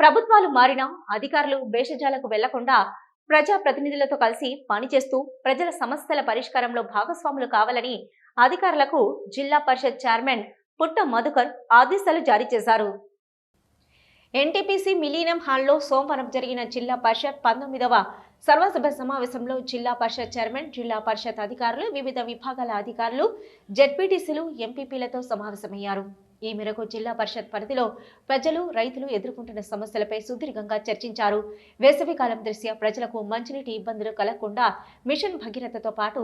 ప్రభుత్వాలు మారినా అధికారులు భేషజాలకు వెళ్ళకుండా ప్రజా ప్రతినిధులతో కలిసి పనిచేస్తూ ప్రజల సమస్యల పరిష్కారంలో భాగస్వాములు కావాలని అధికారులకు జిల్లా పరిషత్ చైర్మన్ పుట్ట మధుకర్ ఆదేశాలు జారీ చేశారు. ఎన్టీపీసీ మిలీనం హాల్లో సోమవారం జరిగిన జిల్లా పరిషత్ పంతొమ్మిదవ సర్వసభ సమావేశంలో జిల్లా పరిషత్ చైర్మన్ జిల్లా పరిషత్ అధికారులు వివిధ విభాగాల అధికారులు జెడ్పీటీసీలు ఎంపీపీలతో సమావేశమయ్యారు. ఈ మేరకు జిల్లా పరిషత్ పరిధిలో ప్రజలు రైతులు ఎదుర్కొంటున్న సమస్యలపై సుదీర్ఘంగా చర్చించారు. వేసవికాలం దృష్ట్యా ప్రజలకు మంచినీటి ఇబ్బందులు కలగకుండా మిషన్ భగీరథతో పాటు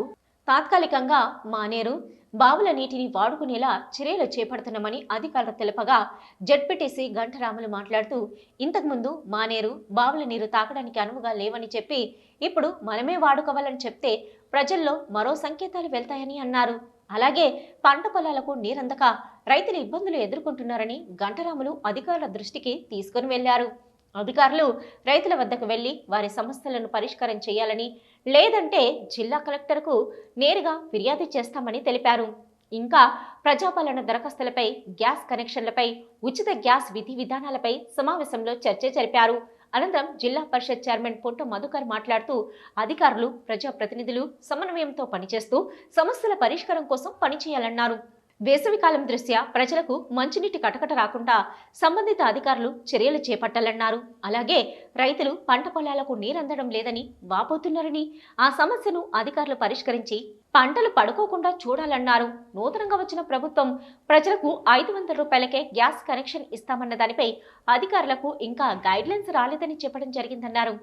తాత్కాలికంగా మానేరు బావుల నీటిని వాడుకునేలా చర్యలు చేపడుతున్నామని అధికారులు తెలపగా జడ్పీటీసీ గంటరాములు మాట్లాడుతూ ఇంతకుముందు మానేరు బావుల నీరు తాగడానికి అనువుగా లేవని చెప్పి ఇప్పుడు మనమే వాడుకోవాలని చెప్తే ప్రజల్లో మరో సంకేతాలు వెళ్తాయని అన్నారు. అలాగే పంట పొలాలకు నీరందక రైతులు ఇబ్బందులు ఎదుర్కొంటున్నారని గంటరాములు అధికారుల దృష్టికి తీసుకుని వెళ్ళారు అధికారులు రైతుల వద్దకు వెళ్ళి వారి సమస్యలను పరిష్కారం చేయాలని లేదంటే జిల్లా కలెక్టర్కు నేరుగా ఫిర్యాదు చేస్తామని తెలిపారు. ఇంకా ప్రజాపాలన దరఖాస్తులపై గ్యాస్ కనెక్షన్లపై ఉచిత గ్యాస్ విధి విధానాలపై సమావేశంలో చర్చ జరిపారు. అనంతరం జిల్లా పరిషత్ చైర్మన్ పొట్ట మధుకర్ మాట్లాడుతూ అధికారులు ప్రజాప్రతినిధులు సమన్వయంతో పనిచేస్తూ సమస్యల పరిష్కారం కోసం పనిచేయాలన్నారు. వేసవికాలం దృష్ట్యా ప్రజలకు మంచినీటి కటకట రాకుండా సంబంధిత అధికారులు చర్యలు చేపట్టాలన్నారు. అలాగే రైతులు పంట పొలాలకు నీరందడం లేదని వాపోతున్నారని ఆ సమస్యను అధికారులు పరిష్కరించి పంటలు పడుకోకుండా చూడాలన్నారు. నూతనంగా వచ్చిన ప్రభుత్వం ప్రజలకు ఐదు వందల రూపాయలకే గ్యాస్ కనెక్షన్ ఇస్తామన్న దానిపై అధికారులకు ఇంకా గైడ్లైన్స్ రాలేదని చెప్పడం జరిగిందన్నారు.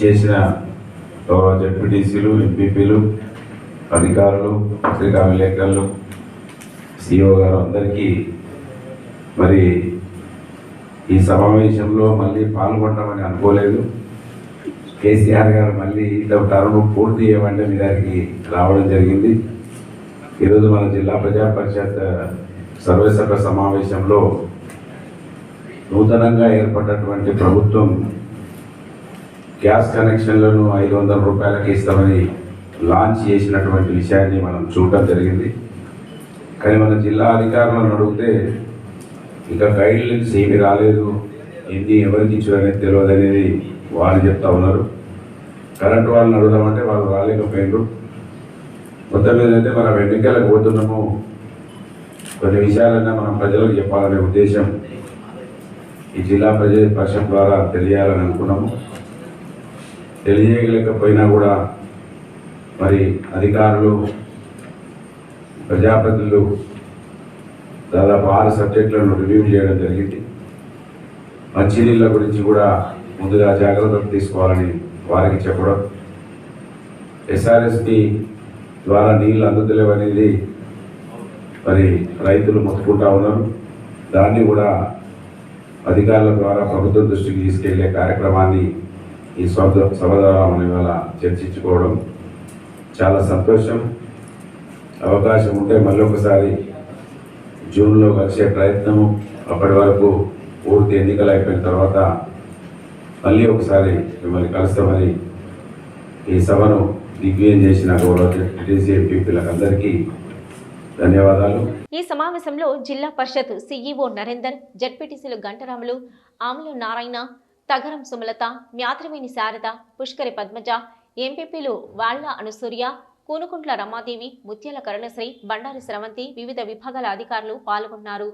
చేసిన జడ్పీటీసీలు ఎంపీపీలు అధికారులు పత్రికా విలేకరులు గారు అందరికీ మరి ఈ సమావేశంలో మళ్ళీ పాల్గొంటామని అనుకోలేదు. కేసీఆర్ గారు మళ్ళీ ఇంత టర్మ్ పూర్తి చేయమంటే మీ దగ్గరికి రావడం జరిగింది. ఈరోజు మన జిల్లా ప్రజా పరిషత్ సర్వసభ సమావేశంలో నూతనంగా ఏర్పడినటువంటి ప్రభుత్వం గ్యాస్ కనెక్షన్లను ఐదు వందల రూపాయలకి ఇస్తామని లాంచ్ చేసినటువంటి విషయాన్ని మనం చూడటం జరిగింది. కానీ మన జిల్లా అధికారులను అడిగితే ఇంకా గైడ్లైన్స్ ఏమీ రాలేదు ఎన్ని ఎవరికి ఇచ్చారనేది తెలియదు అనేది వాళ్ళు చెప్తా ఉన్నారు. కరెంట్ వాళ్ళని అడుగుదామంటే వాళ్ళు రాలేకపోయిండ్రు మొత్తం మీద అయితే మనం ఎన్నికలకు పోతున్నాము కొన్ని విషయాలన్నా మనం ప్రజలకు చెప్పాలనే ఉద్దేశం ఈ జిల్లా ప్రజా పరిషత్ ద్వారా తెలియాలని అనుకున్నాము. తెలియలేకపోయినా కూడా మరి అధికారులు ప్రజాప్రతినిధులు దాదాపు ఆరు సబ్జెక్టులను రివ్యూ చేయడం జరిగింది. మంచినీళ్ళ గురించి కూడా ముందుగా జాగ్రత్తలు తీసుకోవాలని వారికి చెప్పడం. ఎస్ఆర్ఎస్పి ద్వారా నీళ్ళు అందుతలేవనేది మరి రైతులు మొత్తుకుంటా ఉన్నారు. దాన్ని కూడా అధికారుల ద్వారా ప్రభుత్వం దృష్టికి తీసుకెళ్ళే కార్యక్రమాన్ని ఈ సభ సభ ద్వారా మనం ఇవాళ చర్చించుకోవడం చాలా సంతోషం. అవకాశం ఉంటే మళ్ళీ ఒకసారి జూన్లో కలిసే ప్రయత్నము. అప్పటి వరకు పూర్తి ఎన్నికలు అయిపోయిన తర్వాత మళ్ళీ ఒకసారి మిమ్మల్ని కలుస్తామని ఈ సభను దిగ్విజయం చేసిన గౌరవ అందరికీ ధన్యవాదాలు. ఈ సమావేశంలో జిల్లా పరిషత్ సిఇఓ నరేందర్ జడ్పీటీసీలు గంటరాములు ఆములు నారాయణ తగరం సుమలత మ్యాత్రవేణి శారద పుష్కరి పద్మజ ఎంపీపీలు వాళ్ళ అనుసూర్య కూనుకుంట్ల రమాదేవి ముత్యాల కరుణశ్రీ బండారి స్రవంతి వివిధ విభాగాల అధికారులు పాల్గొన్నారు.